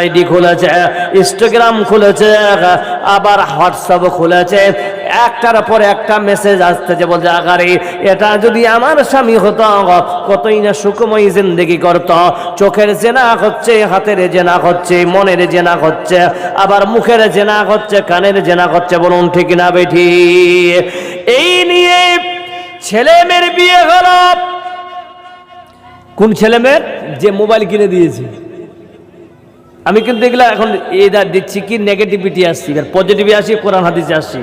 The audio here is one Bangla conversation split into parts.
আইডি খুলেছে ইনস্টাগ্রাম খুলেছে, আবার হোয়াটসঅ্যাপ খুলেছে। একটার পর একটা মেসেজ আসতেছে, বলছে, আগারে, এটা যদি আমার স্বামী হতো, কতই না সুখময় জিন্দগি করত। চোখের জেনা হচ্ছে, হাতের জেনা হচ্ছে, মনের জেনা হচ্ছে, আবার মুখের জেনা হচ্ছে, কানের জেনা হচ্ছে, বলুন ঠিক না বেঠি? এই নিয়ে ছেলে মেয়ের বিয়ে হলো। কোন ছেলে মেয়ের যে মোবাইল কিনে দিয়েছে। আমি কিন্তু এগুলা এখন এটা দিচ্ছি কি নেগেটিভিটি আসছি আর পজিটিভ আসি, কোরআন হাদিসে আসছি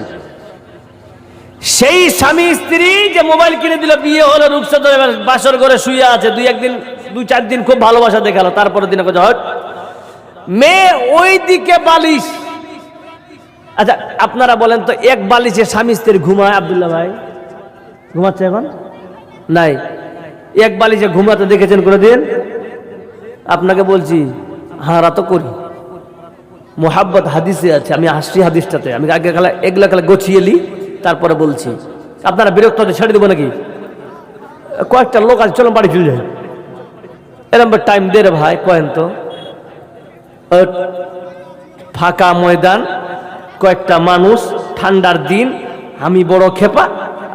সেই স্বামী স্ত্রী যে মোবাইল কিনে দিল, বিয়ে হলো রূপসাদ বাসর ঘরে শুয়ে আছে, দুই একদিন, দুই চার দিন খুব ভালোবাসা দেখাল তারপরে দিনে কোথাও হট, মেয়ে ওই দিকে বালিশ। আচ্ছা আপনারা বলেন তো, এক বালিশে স্বামী স্ত্রী ঘুমায় আবদুল্লাহ ভাই? ঘুমাচ্ছে এখন? নাই। এক বালিশে ঘুমাতে দেখেছেন কোনোদিন? আপনাকে বলছি হারা তো করি। মোহাব্বত হাদিসে আছে, আমি আসছি হাদিসটাতে। আমি আগে খেলা এগুলা খেলা গছিয়ে লি, তারপরে বলছি। আপনারা বিরক্ত হতে ছেড়ে দেবো নাকি? কয়েকটা লোক আছে, চলো বাড়ি চলে যায় এরকম টাইম দে রে ভাই, কয়েন তো। ফাঁকা ময়দান, কয়েকটা মানুষ, ঠান্ডার দিন, আমি বড় খেপা,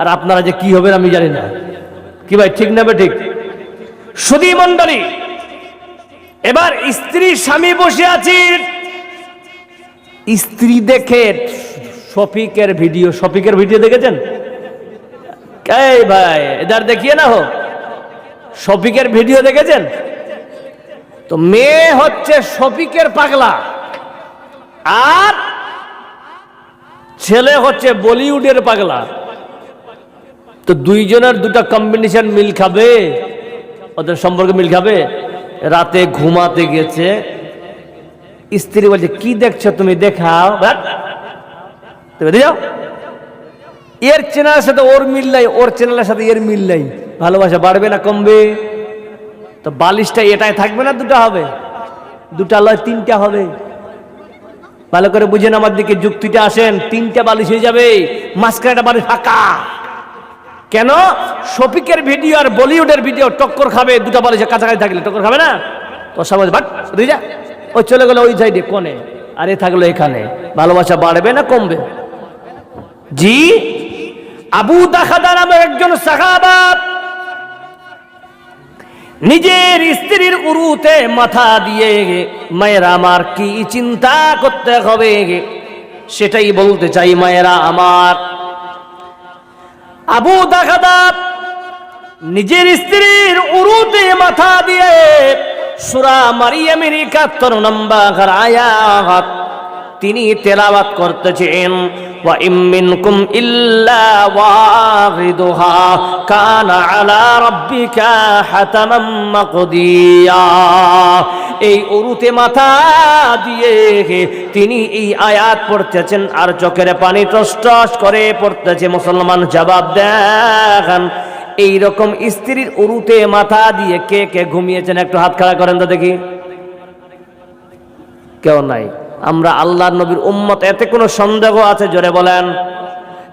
আর আপনারা যে কি হবেন আমি জানি না। কি ভাই, ঠিক নেবে ঠিক? সুদী মন্ডলী এবার স্ত্রী স্বামী বসে আছি। স্ত্রী দেখে শফিকের ভিডিও শফিকের ভিডিও দেখেছেন? ভাই এদার দেখিয়ে না হোক। শফিকের ভিডিও দেখেছেন? তো মেয়ে হচ্ছে শফিকের পাগলা। আর ছেলে হচ্ছে বলিউডের পাগলা। তো দুইজনের দুটা কম্বিনেশন মিল খাবে? ওদের সম্পর্কে মিল খাবে? রাতে ঘুমাতে গেছে। স্ত্রী বলছে, কি দেখছ তুমি? দেখাও। এর চ্যানেলের সাথে ওর মিল নাই, ওর চ্যানেলের সাথে এর মিল নাই। ভালোবাসা বাড়বে না, কমবে। তো বালিশটা এটাই থাকবে না, দুটা হবে? দুটা লয়, তিনটা হবে? ভালো করে বুঝেন আমার দিকে, যুক্তিটা আসেন। তিনটা বালিশ হয়ে যাবে মাঝখানে বালিশ ফাঁকা। কেন? শফিকের ভিডিও আর বলিউডের ভিডিও টক্কর খাবে, দুটা বালিশের কাছাকাছি থাকলে টক্কর খাবে না? তো সমাজ বাট যা। ও চলে গেল ওই সাইডে কোনে আর এ থাকল এখানে। ভালোবাসা বাড়বে না কমবে? জি? আবু দাখাদা নামের একজন সাহাবাত নিজের স্ত্রীর উরুতে মাথা দিয়ে মায়েরা, আমার কি চিন্তা করতে হবে? সেটাই বলতে চাই মায়েরা আমার। আবু দাখাদা নিজের স্ত্রীর উরুতে মাথা দিয়ে সুরা মারিয়ামের একাত্তর নম্বর আয়াত তিনি তেলাওয়াত করতেছেন এই উরুতে মাথা দিয়ে তিনি এই আয়াত পড়তেছেন আর চোখের পানি টস টস করে পড়তেছে। মুসলমান জবাব দেন এই রকম স্ত্রীর উরুতে মাথা দিয়ে কে কে ঘুমিয়েছেন? একটু হাত খাড়া করেন তো দেখি। কেউ নাই। আমরা আল্লাহ নবীর উম্মত, এতে কোনো সন্দেহ আছে? জোরে বলেন।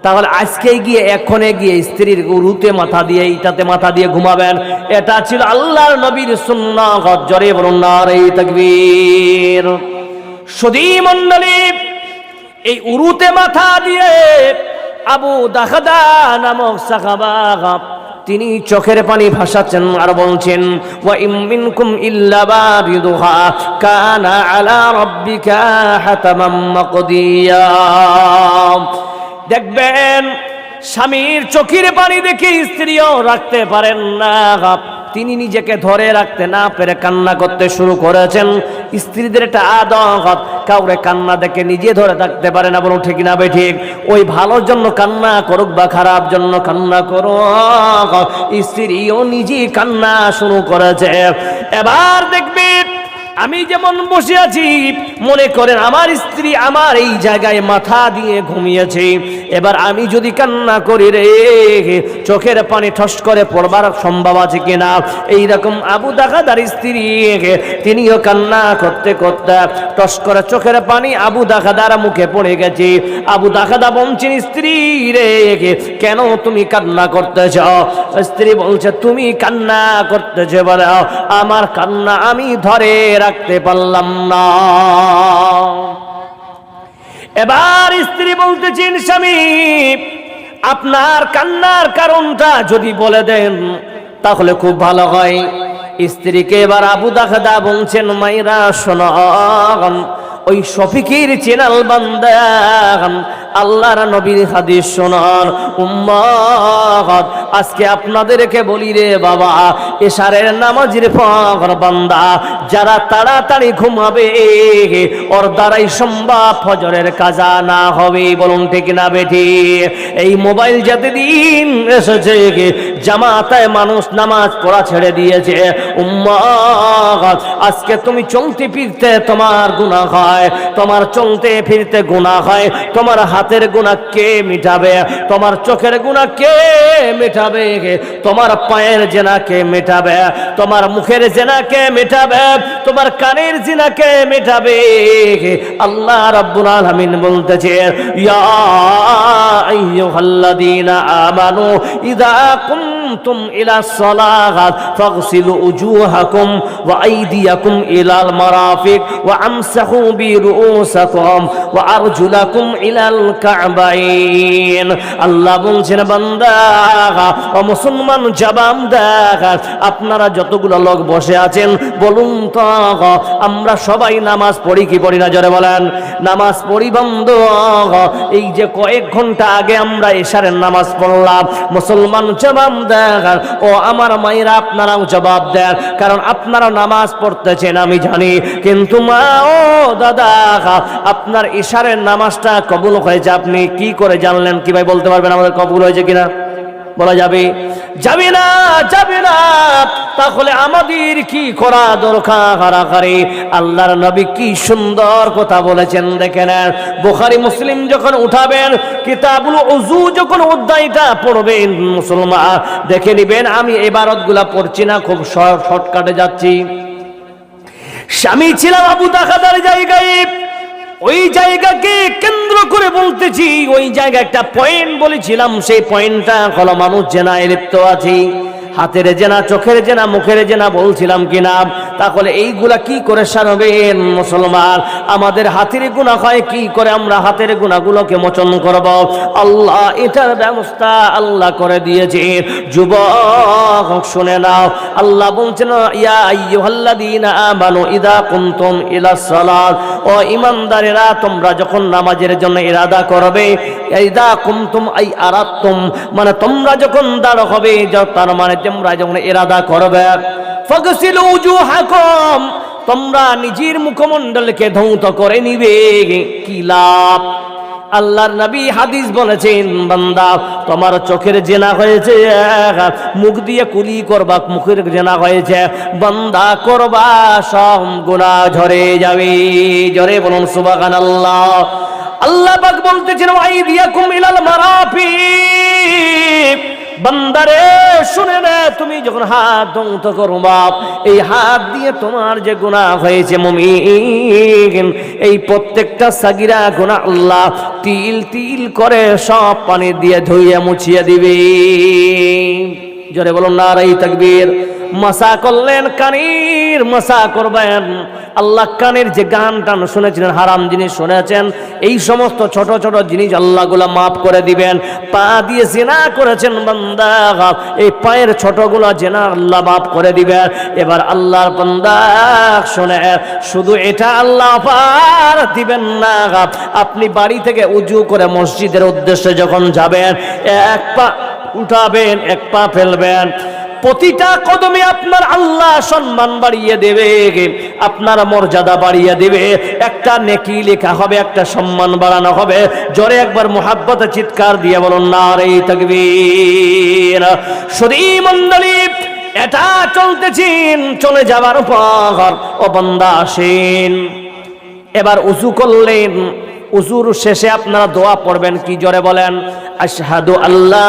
তাহলে আজকে গিয়ে, এখনে গিয়ে স্ত্রীর উরুতে মাথা দিয়ে ইটাতে মাথা দিয়ে ঘুমাবেন। এটা ছিল আল্লাহর নবীর সুন্নাহ। জোরে বলুন না এই তাকবীর। সুদী মণ্ডলী, এই উরুতে মাথা দিয়ে আবু দাখাদা নামক সাহাবা তিনি চোখের পানি ভাসাচ্ছেন আর বলছেন ইমিনকুম ইল্লা কানা দেখবেন, স্বামীর চোখের পানি দেখে স্ত্রীও রাখতে পারেন না। তিনি নিজেকে ধরে রাখতে না পেরে কান্না করতে শুরু করেছেন। স্ত্রীদের একটা আদত, কাউরে কান্না দেখে নিজে ধরে থাকতে পারে না বলুন ঠিক না ঠিক। ওই ভালোর জন্য কান্না করুক বা খারাপ জন্য কান্না করো স্ত্রীও নিজে কান্না শুরু করেছে। এবার দেখবি আমি যেমন বসে আছি, মনে করেন আমার স্ত্রী আমার এই জায়গায় মাথা দিয়ে ঘুমিয়েছে। এবার আমি যদি কান্না করি রে, চোখের পানি ঠস করে পড়বার সম্ভব আছে কিনা? এই রকম আবু দাখাদার স্ত্রী, তিনিও কান্না করতে করতে টস করে চোখের পানি আবু দাখাদার মুখে পড়ে গেছে। আবু দাখাদা বলছেন, স্ত্রী রে, কেন তুমি কান্না করতে করতেছ? স্ত্রী বলছে, তুমি কান্না করতে করতেছে বলে। আমার কান্না আমি ধরে রাখতে পারলাম না। এবার স্ত্রী বলতেছেন, স্বামী, আপনার কান্নার কারণটা যদি বলে দেন, তাহলে খুব ভালো হয়। স্ত্রীকে এবার আবু দাখদা বলছেন, মাইরা শোনাম ওই শফিকির চেনাল বান্দান আল্লাহর নবীর হাদিস শোনার উম্মাদ আজকে আপনাদেরকে বলি রে বাবা, এশারের নামাজের পর বান্দা, যারা তাড়াতাড়ি ঘুমাবে, ওর দ্বারাই সম্ভব ফজরের কাজা না হবে বলুন ঠিক না বেঠি? এই মোবাইল যাতে দিন এসেছে, জামাতায় মানুষ নামাজ পড়া ছেড়ে দিয়েছে। উম্মাদ আজকে তুমি চলতে ফিরতে তোমার গুণা হয়, তোমার চলতে ফিরতে গুণা হয়, তোমার হাতের গুণা কে মিটাবে? তোমার চোখের গুণা কে মেটাবে? তোমার পায়ের জেনা কে মেটাবে? তোমার মুখের জেনা কে মেটাবে? তোমার কানের জিনা কে মেটাবে? আল্লাহ রাব্বুল আলামিন বলতেছে, ইয়া আইয়ুহাল্লাযীনা আমানু ইযা কুমতুম ফাগসিলু উজুহাকুম ওয়া আইদিয়াকুম ইলাল মারাফিক ওয়া আমসাহু বিরুউসাকুম ওয়া আরজুলাকুম ইলাল কাবাইন। আল্লাহ বলছেন, বান্দা, ও মুসলমান দেখা, আপনারা যতগুলো লোক বসে আছেন, বলুন তো, আমরা সবাই নামাজ পড়ি কি পড়ি না, জোরে বলেন। নামাজ পড়ি বন্ধ, এই যে কয়েক ঘণ্টা আগে আমরা এশারের নামাজ পড়লাম, মুসলমান জবাব দেন ও আমার মায়েরা, আপনারাও জবাব দেন। কারণ আপনারা নামাজ পড়তেছেন, আমি জানি। কিন্তু মা, ও দাদা, আপনার ইশারের নামাজটা কবুল হয়েছে, আপনি কি করে জানলেন? কীভাবে বলতে পারবেন আমাদের কবুল হয়েছে কিনা? বলা যাবে। যাবে না যাবে না, তাহলে আমাদের কি করা দরকার হারাকারে আল্লাহর নবী কি সুন্দর কথা বলেছেন, দেখেন। বুখারি, মুসলিম যখন উঠাবেন, কিতাবুল উজু যখন অধ্যায়টা পড়বেন, মুসলমান, দেখে নিবেন, আমি এবারতগুলা পড়ছি না, খুব শর্টকাটে যাচ্ছি। স্বামী ছিলাম আবু তাকাদার জায়গায়। ওই জায়গাকে কেন্দ্র করে বলতেছি, ওই জায়গা একটা পয়েন্ট বলেছিলাম, সেই পয়েন্টটা হলো মানুষ জেনায় লিপ্ত আছে হাতের জেনা, চোখের জেনা, মুখের জেনা বলছিলাম কিনা? তাহলে এইগুলা কি করে সারবেন মুসলমান? আমাদের হাতের গুণা হয়, কি করে আমরা হাতের গুণাগুলোকে মোচন করব? আল্লাহ এটার ব্যবস্থা আল্লাহ করে দিয়েছে। যুবক, শুনে নাও। আল্লাহ বলছেন, ইয়া আইয়ুহাল্লাযীনা আমানু ইদা কুনতুম ইলা সালাত। ও ইমানদারেরা, তোমরা যখন নামাজের জন্য ইরাদা করবে, ইদা কুনতুম, আই আরাতুম মানে তোমরা যখন দাঁড় হবে তার মানে তোমরা যখন ইরাদা করবে। তোমরা নিজের মুখমণ্ডলকে ধৌত করে নিবে। কি লাভ? আল্লাহর নবী হাদিস বলেছেন, বান্দা, তোমার চোখের জেনা হয়েছে, মুখ দিয়ে কুলি করবা, মুখের জেনা হয়েছে। বান্দা, করবা, সব গুণা ঝরে যাবে। জরে বলুন সুবাগান আল্লাহ আল্লাহ পাক বলতেছেন, ওয়াইদিয়াকুম ইলাল মারাফিক বান্দারে, শুনে না, তুমি যখন হাত দন্ত করো বাপ, এই হাত দিয়ে তোমার যে গুণা হয়েছে মমি এই প্রত্যেকটা সাগিরা গুণা আল্লাহ তিল তিল করে সব পানি দিয়ে ধুইয়া মুছিয়ে দিবে। জরে বলুন না রাই তাকবীর। মাসা করলেন কানির, মাসা করবেন। আল্লাহ কানের যে গান টান শুনেছিলেন, হারাম জিনিস শুনেছেন। এই সমস্ত ছোট ছোট জিনিস আল্লাহগুলা মাফ করে দিবেন। পা দিয়ে জেনা করেছেন বান্দা। এই পায়ের ছোটগুলো জেনা আল্লাহ মাফ করে দিবেন। এবার আল্লাহর বান্দা শুনে, শুধু এটা আল্লাহ পার দিবেন না। আপনি বাড়ি থেকে উজু করে মসজিদের উদ্দেশ্যে যখন যাবেন, এক পা উঠাবেন, এক পা ফেলবেন। প্রতিটা কদমে আপনার আল্লাহ সম্মান বাড়িয়ে দেবে, আপনার মর্যাদা বাড়িয়ে দেবে। একটা নেকি লেখা হবে, একটা সম্মান বাড়ানো হবে। জোরে একবার মোহাব্বতে, চিৎকার দিয়ে বলুন না রে তকবীর। সদী মন্ডলী এটা চলতেছেন, চলে যাবার পর ও আসেন। এবার উজু করলেন। উজুর শেষে আপনারা দোয়া পড়বেন, কি জোরে বলেন? আশহাদু আল্লাহ,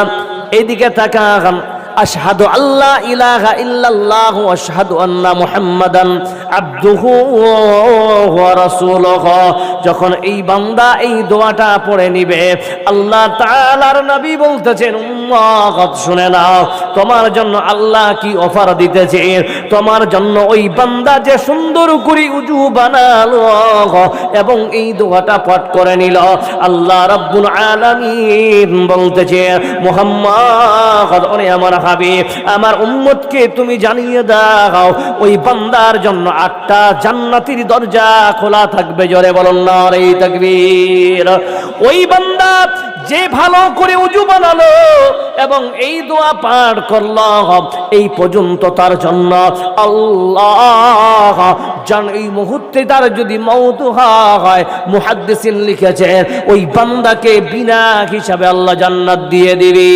এদিকে তাকান। আশহাদু আল্লাহ ইলাহা ইল্লাল্লাহু আশহাদু আন্না মুহাম্মাদান আবদুহু ওয়া রাসূলুহু। যখন এই বান্দা এই দোয়াটা পড়ে নিবে, আল্লাহ তাআলার নবী বলতেছেন শুনে নাও, তোমার জন্য আল্লাহ কি অফার দিতেছে? তোমার জন্য ওই বান্দা যে সুন্দর করে উজু বানালো এবং এই দোয়াটা পাঠ করে নিল। আল্লাহ রাব্বুল আলামিন বলতেছে মুহাম্মদ আমার হাবিব আমার উম্মতকে তুমি জানিয়ে দাও, ওই বান্দার জন্য আটটা জান্নাতির দরজা খোলা থাকবে, জরে বলুন না রে তাকবীর। ওই বান্দা যে ভালো করে উজু বানালো এবং এই দোয়া পাঠ করল, এই পর্যন্ত তার জন্য আল্লাহ জান এই মুহূর্তে তার যদি মৌত হয়, মুহাদ্দিসিন লিখেছেন ওই বান্দাকে বিনা হিসাবে আল্লাহ জান্নাত দিয়ে দিবি।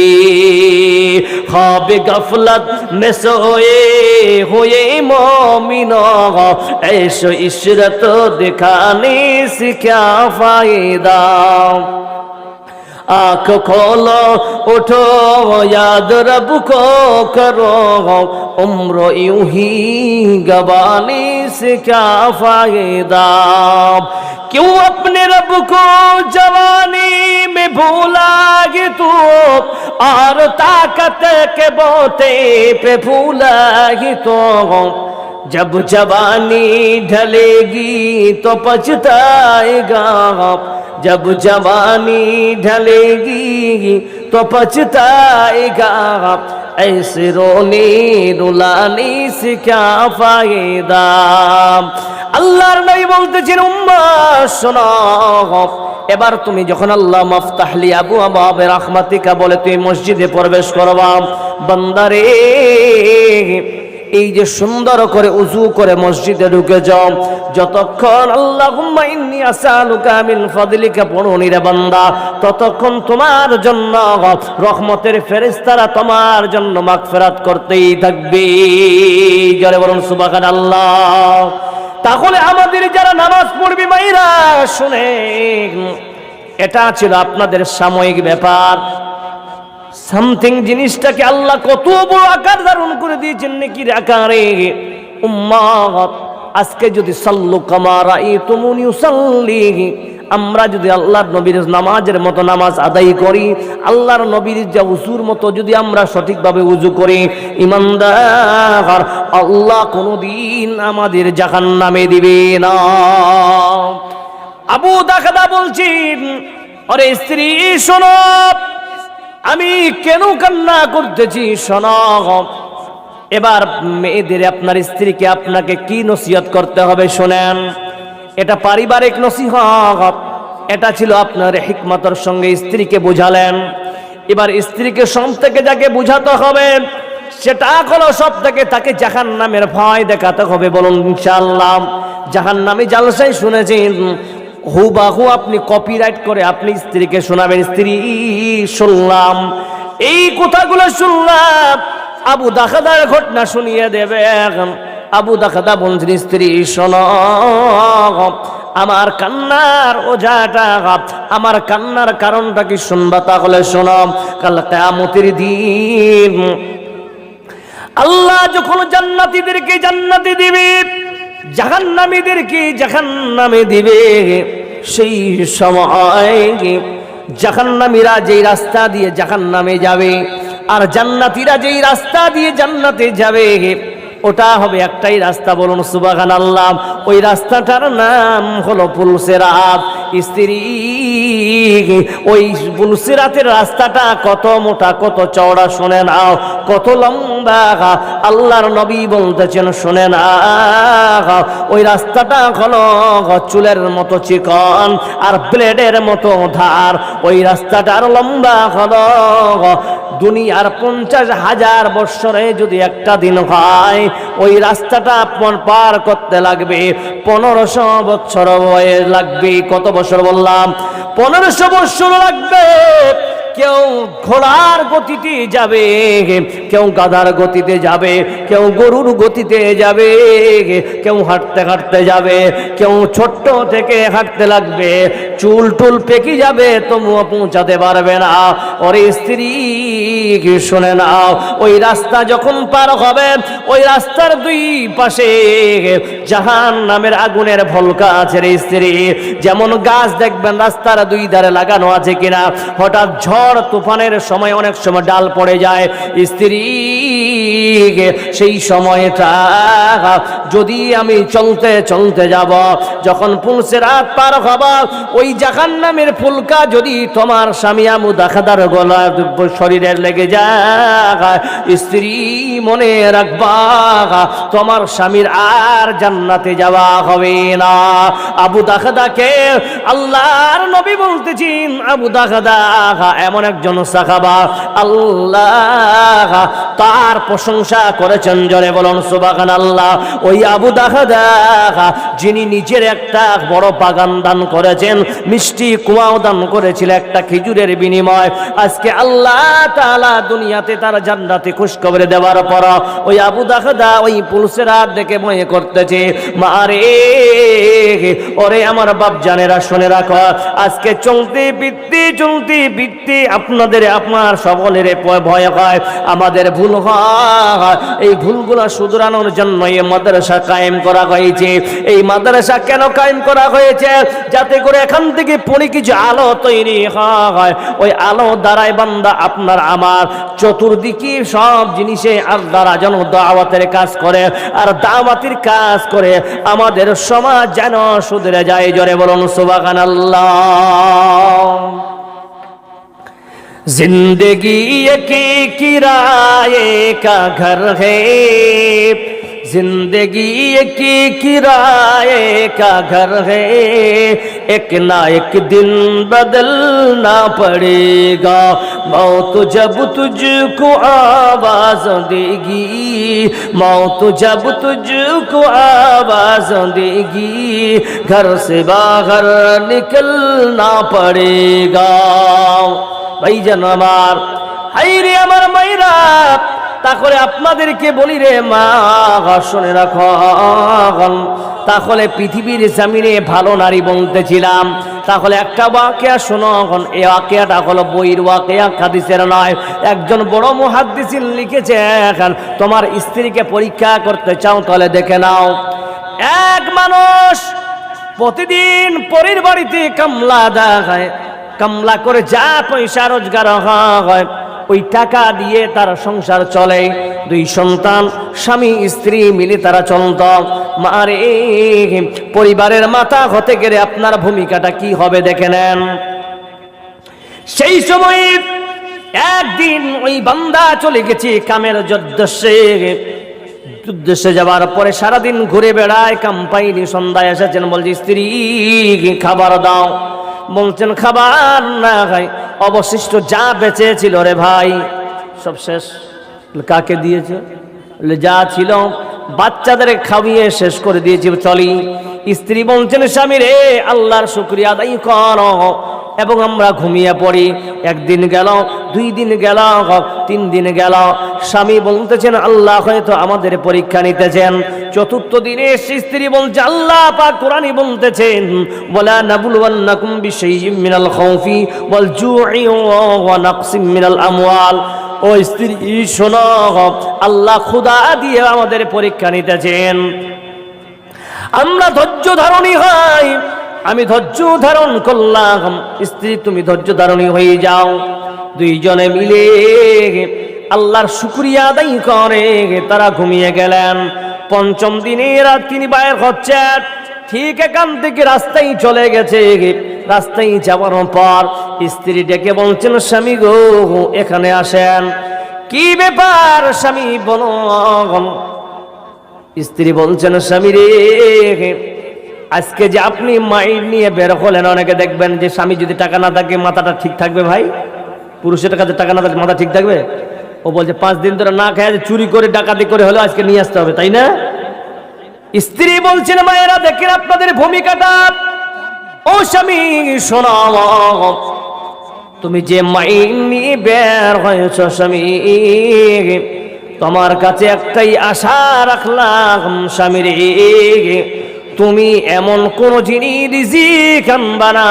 হবে গফলত মে হয়ে হয়ে মমিন এসো তো দেখানে শিখা ফায়দা? आँख खोलो, उठो, याद रब को करो। उम्र यूँ ही गवाने से क्या फ़ायदा? क्यों अपने रब को जवानी में भूला गे तू? और ताकत के बोते पे भूला ही तो। जब जवानी ढलेगी तो पछताएगा। जब जवानी ढलेगी तो पछताएगा ऐसे रोने रुलाने से क्या फायदा আল্লাহর নবী বলতেছেন উম্মা শোনো এবার তুমি যখন আল্লাহ মাফতাহলি আবু আবাবে রাহমাতিকা বলে তুমি মসজিদে প্রবেশ করবা বান্দারে এই যে সুন্দর করে উজু করে মসজিদে ঢুকে যাও। যতক্ষণ আল্লাহ ইন্নী আসালুকা মিন ফাদলিকা পড়ুনি রে বান্দা। ততক্ষণ তোমার জন্য রহমতের ফেরেশতারা তোমার জন্য মাগফিরাত করতেই থাকবে। জোরে বলুন সুবহানাল্লাহ। তাহলে আমাদের যারা নামাজ পড়বি মাইরা শুনে এটা ছিল আপনাদের সাময়িক ব্যাপার। সামথিং জিনিসটাকে আল্লাহ কত বড় আকার ধারণ করে দিয়েছেন নাকি আকারে? উম্মাত আজকে যদি সাল্লু কামারা ই তুমুনি সাল্লি আমরা যদি আল্লাহর নবীর নামাজের মতো নামাজ আদায় করি, আল্লাহর নবীর যা উজুর মতো যদি আমরা সঠিকভাবে উজু করি, ইমানদার, আল্লাহ কোনোদিন আমাদের জাহান নামে দিবে না। আবু দাখাদা বলছেন আরে স্ত্রী, শোনো আমি কেন কান্না করতেছি, শোনো। এবার মেয়েদের, আপনার স্ত্রীকে আপনাকে কি নসিহত করতে হবে শোনেন। এটা পারিবারিক নসিহত। এটা ছিল আপনার হিকমতর সঙ্গে স্ত্রীকে বুঝালেন। এবার স্ত্রীকে সব থেকে যাকে বুঝাতে হবে, সেটা হলো সব থেকে তাকে জাহান নামের ভয় দেখাতে হবে বলুন ইনশাআল্লাহ। জাহান নামে জালসাই শুনেছেন হুবাহু আপনি কপিরাইট করে আপনি স্ত্রীকে শোনাবেন, স্ত্রী, শুনলাম। এই কথাগুলো শুনলাম। আবু দাখাদার ঘটনা শুনিয়ে দেবে আবু দাখাদা বলছেন, স্ত্রী, শোন। আমার কান্নার ওঝাটা আমার কান্নার কারণটা কি শুনবা তাহলে শোনো। কাল কেয়ামতের দিন আল্লাহ যখন জান্নাতীদেরকে জান্নাতি দিবে জাহান্নামীদেরকে জাহান্নামে দিবে। সেই সময় জাহান্নামীরা যেই রাস্তা দিয়ে জাহান্নামে যাবে আর জান্নাতীরা যেই রাস্তা দিয়ে জান্নাতে যাবে, ওটা হবে একটাই রাস্তা বলুন সুবাগান আল্লাহ ওই রাস্তাটার নাম হলো পুলসেরাত। স্ত্রী, ওই পুলসেরাতের রাস্তাটা কত মোটা, কত চওড়া, শুনে নাও, কত লম্বা, আল্লাহর নবী বলতেছেন, শুনে না ওই রাস্তাটা হলো চুলের মতো চিকন আর ব্লেডের মতো ধার, ওই রাস্তাটার লম্বা হলো দুনিয়ার পঞ্চাশ হাজার বৎসরে যদি একটা দিন হয়, ওই রাস্তাটা পার করতে লাগবে, পনেরোশো বছর বয়স লাগবে, কত বছর বললাম, পনেরোশো বছর লাগবে, কেউ ঘোড়ার গতিতে যাবে, কেউ গাধার গতিতে যাবে, কেউ গরুর গতিতে যাবে, কেউ হাঁটতে হাঁটতে যাবে, কেউ ছোট্ট থেকে হাঁটতে লাগবে চুল টুল পেকে যাবে, তবুও পৌঁছাতে পারবে না। ওর স্ত্রী শুনে নাও, ওই রাস্তা যখন পার হবে, ওই রাস্তার দুই পাশে জাহান নামের আগুনের ভলকা আছে রে স্ত্রী। যেমন গাছ দেখবেন রাস্তার দুই ধারে লাগানো আছে কিনা। হঠাৎ ঝড়, তুফানের সময় অনেক সময় ডাল পড়ে যায়। স্ত্রী সেই সময়টা যদি আমি চলতে চলতে যাব, যখন পুলসে রাত পার হব, ওই জাহান নামের ফুলকা যদি তোমার স্বামী আমু দেখাদার গলা শরীরের লেগে যায় স্ত্রী মনে রাখবা তোমার স্বামীর আর জান্নাতে যাওয়া হবে না। আবু দাখাদাকে আল্লাহর নবী বলতেছেন, আবু দাখাদা, এমন একজন সাহাবা আল্লাহ তার প্রশংসা করেছেন জনে বলুন সুবাগান আল্লাহ ওই আবু দাখাদা, যিনি নিজের একটা বড় বাগান দান করেছেন মিষ্টি কুয়াও দান করেছিল একটা খেজুরের বিনিময়। আজকে আল্লাহ তাআলা দুনিয়াতে তার জান্নাতে খুশখবরে দেওয়ার পর ওই আবু দাখাদা ওই পুলসের হাত দেখে মনে করতেছে মারে ওরে আমার বাপ জানেরা, শুনে রাখো, আজকে চলতে বৃত্তি চলতে বৃত্তি আপনাদের, আপনার সকলের ভয় হয়, আমাদের ভুল হয়, এই ভুলগুলো শুধরানোর জন্য এই মাদ্রাসা কায়েম করা হয়েছে। এই মাদ্রাসা কেন কায়েম করা হয়েছে? যাতে করে এখান থেকে পড়ে কিছু আলো তৈরি হয় ওই আলো দ্বারাই বান্দা আপনার আমার চতুর্দিকে সব জিনিসে আল্লাহরা যেন দাওয়াতের কাজ করে আর দাওয়াতির কাজ করে আমাদের সমাজ যেন সুধরে যায় জরে বলুন সুবাগান আল্লাহ जिंदगी एक किराए का घर है ज़िंदगी एक किराए का घर है, एक ना एक दिन बदलना पड़ेगा। मौत जब तुझको आवाज़ देगी, मौत जब तुझको आवाज़ देगी, घर से बाहर निकलना पड़ेगा। भाई जन हमार अमर मैरा তাহলে আপনাদেরকে বলি রে মা শুনে রাখো। তাহলে পৃথিবীর জামিনে ভালো নারী বলতেছিলাম। তাহলে একটা ওয়াকেয়া শোনো এই ওয়াকেয়াটা হলো বইয়ের ওয়াকেয়া, হাদিসের নয়। একজন বড় মুহাদ্দিসিন লিখেছে, এখন তোমার স্ত্রীকে পরীক্ষা করতে চাও, তাহলে দেখে নাও। এক মানুষ প্রতিদিন পরির বাড়িতে কামলা দেখায়, কামলা করে যা পয়সা রোজগার হয়। ওই টাকা দিয়ে তার সংসার চলে। দুই সন্তান, স্বামী, স্ত্রী মিলে তারা চলত। মারে পরিবারের মাথা হতে গেলে আপনার ভূমিকাটা কি হবে দেখে নেন। সেই সময় একদিন ওই বান্দা চলে গেছে কামের উদ্দেশ্যে উদ্দেশ্যে যাওয়ার পরে সারাদিন ঘুরে বেড়ায়, কাম পাইনি, সন্ধ্যায় এসেছেন, বলছি, স্ত্রী, খাবার দাও। বলছেন, খাবার না ভাই অবশিষ্ট যা বেঁচে ছিল রে ভাই, সব শেষ। কাকে দিয়েছে? যা ছিল বাচ্চাদের খাবিয়ে শেষ করে দিয়েছি, চলি। স্ত্রী বলছেন, স্বামী রে, আল্লাহর শুক্রিয়া আদায় কর। এবং আমরা ঘুমিয়ে পড়ি। একদিন গেল দুই দিন গেল, তিন দিন গেল। স্বামী বলতেছেন, আল্লাহ হয়তো আমাদের পরীক্ষা নিতেছেন। চতুর্থ দিনে স্ত্রী বলছে, আল্লাহ পাক কোরআনই বলতেছেন বলা নাবুলওয়ান্নাকুম বিশাইয়্যিম মিনাল খাউফি জু'i ওয়া নাকসিম মিনাল আমওয়াল। ও স্ত্রী, শোনো, আল্লাহ খুদা দিয়ে আমাদের পরীক্ষা নিতেছেন। আমরা ধৈর্য ধারণী হই আমি ধৈর্য ধারণ করলাম। স্ত্রী, তুমি ধৈর্য ধারণী হয়ে যাও। দুইজনে মিলে আল্লাহর শুক্রিয়া আদায় করে তারা ঘুমিয়ে গেলেন। পঞ্চম দিনে রাত তিনি বাইর হচ্ছেন। ঠিক এখান থেকে রাস্তায় চলে গেছে। রাস্তায় যাওয়ার পর স্ত্রী ডেকে বলছেন, স্বামী গো, এখানে আসেন। কি ব্যাপার স্বামী, বলো? স্ত্রী বলছেন, স্বামী রে, আজকে যে আপনি মাইন্ড নিয়ে বের হলেন, অনেকে দেখবেন যে স্বামী যদি টাকা না থাকে, মাথাটা ঠিক থাকবে ভাই? পুরুষের কাছে টাকা না মাথা ঠিক থাকবে? ও বলছে, পাঁচ দিন ধরে না খায় চুরি করে, ডাকাতি করে হলেও আজকে নিয়ে আসতে হবে, তাই না? স্ত্রী বলছেন মায়েরা, দেখেন আপনাদের ভূমিকাটা। ও স্বামী শোনাও তুমি যে মাইন বের হয়েছ স্বামী, তোমার কাছে একটাই আশা রাখলাম স্বামী রে, তুমি এমন কোন জিনিস রিজিক আনবা না।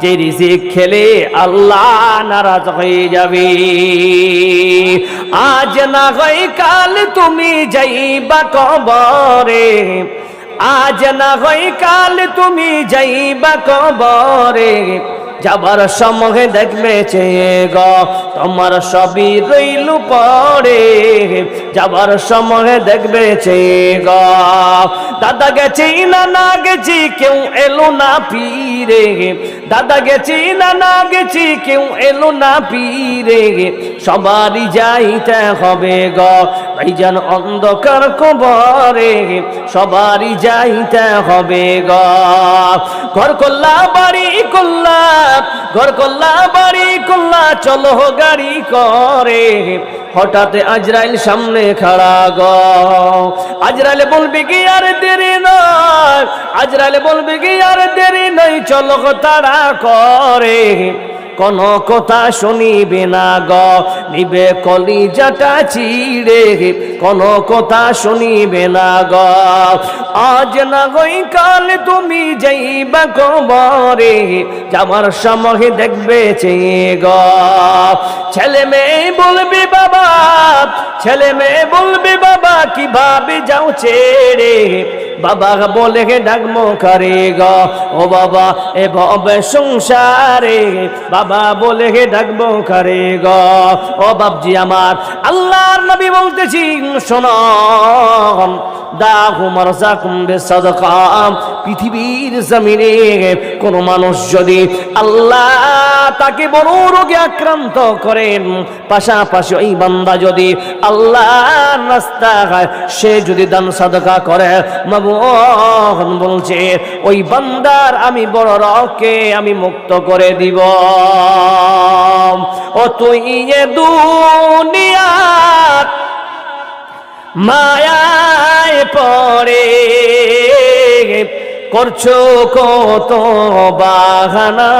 যে রিজিক খেলে আল্লাহ নারাজ হয়ে যাবে। আজ না হয় কাল তুমি যাইবা কবরে। আজ না হয় কাল তুমি যাইবা কবরে। যাবার সময় দেখবে চেয়ে গ, তোমার সবই রইল পরে। যাবার সময় দেখবে চেয়ে গ, দাদা গেছে না না গেছি কেউ এলো না পীরে দাদা গেছি না না গেছি কেউ এলো না পীরে সবারই যাইতে হবে গ ভাইজান অন্ধকার কবরে। সবারই যাইতে হবে গ। ঘর করলা বাড়ি করলা ঘর করলা বাড়ি করলা চলো গাড়ি করে। হঠাৎ আজরাইল সামনে খাড়া গ। আজরাইল বলবে কি আর দেরি নয়? আজরাইল বলবে কি আর দেরি নয়? চলো তারা করে। কোন কথা শুনিবে না গ। নিবে কলিজাটা চিড়ে, কোন কথা শুনিবে না গ। আজ না গই কাল তুমি যাইবা কবরে যাবার সময় দেখবে চেয়ে গ। ছেলে মেয়ে বলবে বাবা, ছেলে মেয়ে বলবে বাবা, কীভাবে যাও ছেড়ে? বাবা বলে হে ডাকমো করে গ। ও বাবা, এ ভবে সংসারে বাবা বলে হে ডাকবো করে গ। ও বাবজি আমার, আল্লাহর নবী বলতেছি শোনন পৃথিবীর জমিনে কোন মানুষ যদি আল্লাহ তাকে বড় রোগে আক্রান্ত করেন, পাশাপাশি ওই বান্দা যদি আল্লাহর রাস্তা সে যদি দান সাদকা করে মাবুন বলছে, ওই বান্দার আমি বড় রকে আমি মুক্ত করে দিব। ও তুই দুনিয়া মায়ায় পড়ে করছ কত বাহানা।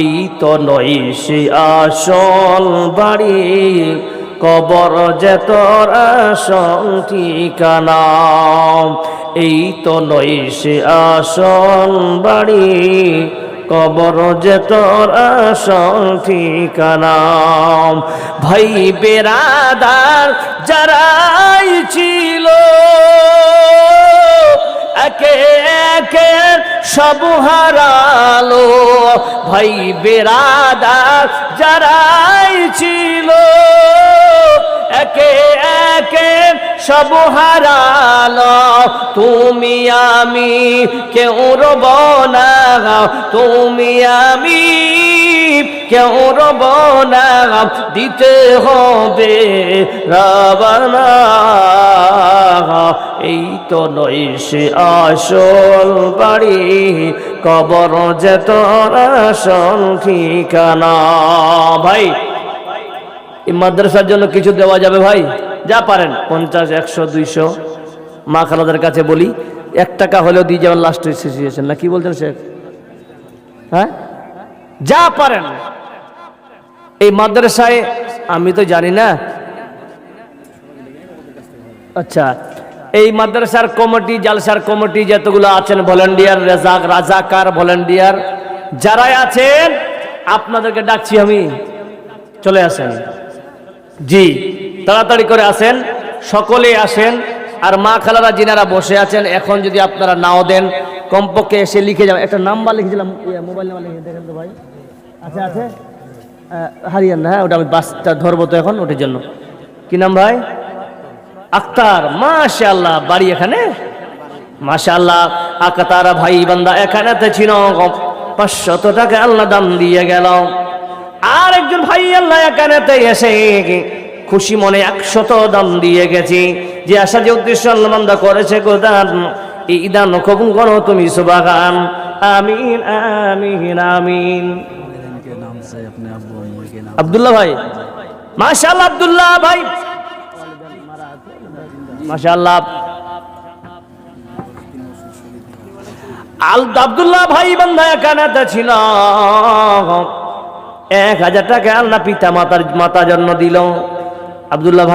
এই তো নয় সে আসল বাড়ি। কবর যে তোর আসল ঠিকানা এই তো নয় সে আসল বাড়ি, কবর যে তোর আসল ঠিকানা ভাই বেরাদার যারাই ছিল একে একে সব হারালো। ভাই বেরাদার যারাই ছিল, একে একে সব হারালো। তুমি আমি কেউ রব না, তুমি আমি কেউ রব না, দিতে হবে রাবানা এই তো নয় সে আসল বাড়ি, কবর যে তোর আসল ঠিকানা। ভাই, এই মাদ্রাসার জন্য কিছু দেওয়া যাবে ভাই? যা পারেন, পঞ্চাশ, একশো, দুইশো। মা খালাদের কাছে বলি, এক টাকা হলেও দিয়ে যাবেন লাস্ট সিচুয়েশন না কি বলছেন শেখ? হ্যাঁ? যা পারেন। এই মাদ্রাসায়, আমি তো জানি না। আচ্ছা এই মাদ্রাসার কমিটি, জালসার কমিটি যতগুলো আছেন, ভলেন্টিয়ার, রেজাক, রাজাকার, ভলেন্টিয়ার, যারাই আছেন, আপনাদেরকে ডাকছি আমি। চলে আসেন। জি, তাড়াতাড়ি করে আসেন। সকলে আসেন। আর মা খালারা যিনারা বসে আছেন, এখন যদি আপনারা নাও দেন, কমপক্ষে এসে লিখে যাবেন একটা নাম্বার লিখেছিলাম মোবাইল নাম্বার লিখে দেখেন তো ভাই। আছে? আছে হারিয়ান হ্যাঁ ওটা আমি বাসটা ধরবো তো এখন ওটার জন্য। কি নাম ভাই? আক্তার, মাশাআল্লাহ, বাড়ি এখানে? মাশাআল্লাহ, আকাতারা ভাই, বান্দা এখানে তো ছিল পাঁচশত টাকা আল্লাহ দাম দিয়ে গেল। আর একজন ভাই আল্লাহ এখানেতে এসে খুশি মনে একশত দাম দিয়ে গেছি। যে আশা, যে উদ্দেশ্য আল্লাহ বান্দা করেছে গোদান এই দান কবুল করো তুমি সুবাগান আমিন আমিন আমিন। আব্দুল্লাহ ভাই। মাশাআল্লাহ আব্দুল্লাহ ভাই। মাশাআল্লাহ। আল আব্দুল্লাহ ভাই বান্ধা কানাতে ছিল। এক হাজার টাকা আল্লাহ পিতা মাতার মাতা জন্ম দিল। আব্দুল্লাহ